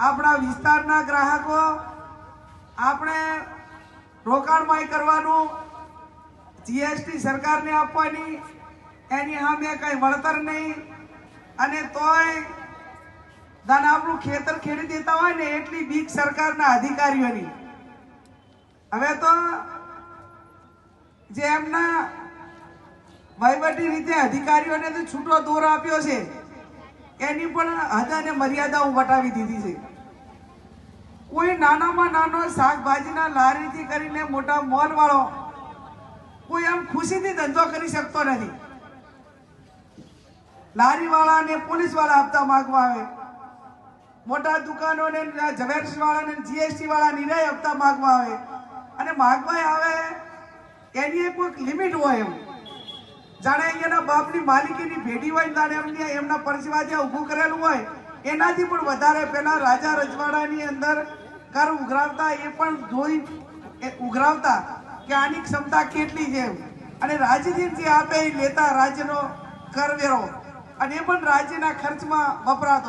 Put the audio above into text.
આપણા વિસ્તારના ગ્રાહકો આપણે રોકાણમાંય કરવાનું જીએસટી સરકારને આપવાની, એની સામે કંઈ વળતર નહીં. અને તોય દાન આપણું ખેતર ખેડી દેતા હોય ને એટલી બીક સરકારના અધિકારીઓની. હવે તો જે એમના વહીવટી રીતે અધિકારીઓને તો છૂટો દોર આપ્યો છે. એની પણ હદ અને મર્યાદાઓ વટાવી દીધી છે. કોઈ નાનામાં નાનો શાકભાજીના લારીથી કરીને મોટા મોલ વાળો કોઈ આમ ખુશીથી ધંધો કરી શકતો નથી. લારી વાળાને પોલીસવાળા હપ્તા માંગવા આવે. મોટા દુકાનોને ઝવેરસ વાળાને જીએસટી વાળા નિર્ણય આપતા માગવા આવે. અને માગવા આવે, એની એક કોઈક લિમિટ હોય એમ. જાણે અહીંયાના બાપની માલિકીની ભેડી હોય જાણે એમની એમના પરસેવાથી જે ઊભું કરેલું હોય, એનાથી પણ વધારે પેલા રાજા રજવાડાની અંદર કર ઉઘરાવતા, એ પણ જોઈ ઉઘરાવતા કે આની ક્ષમતા કેટલી છે અને રાજ્યથી જે આપે એ લેતા રાજ્યનો કરવેરો. અને એ પણ રાજ્યના ખર્ચમાં વપરાતો.